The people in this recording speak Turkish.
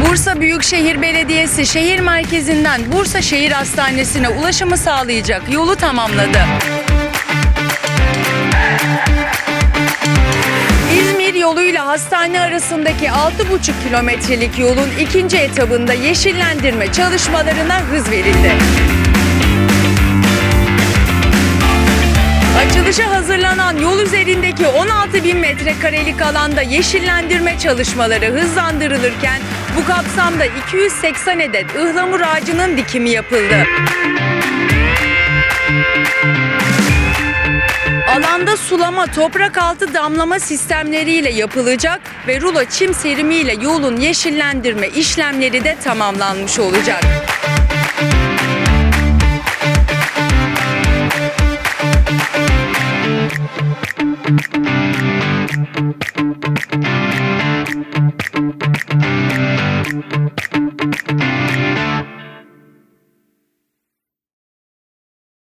Bursa Büyükşehir Belediyesi şehir merkezinden Bursa Şehir Hastanesi'ne ulaşımı sağlayacak yolu tamamladı. İzmir yoluyla hastane arasındaki 6,5 kilometrelik yolun ikinci etabında yeşillendirme çalışmalarına hız verildi. Açılışa hazırlanan yol üzerindeki 16 bin metrekarelik alanda yeşillendirme çalışmaları hızlandırılırken bu kapsamda 280 adet ıhlamur ağacının dikimi yapıldı. Alanda sulama, toprak altı damlama sistemleriyle yapılacak ve rulo çim serimiyle yolun yeşillendirme işlemleri de tamamlanmış olacak. Thank you.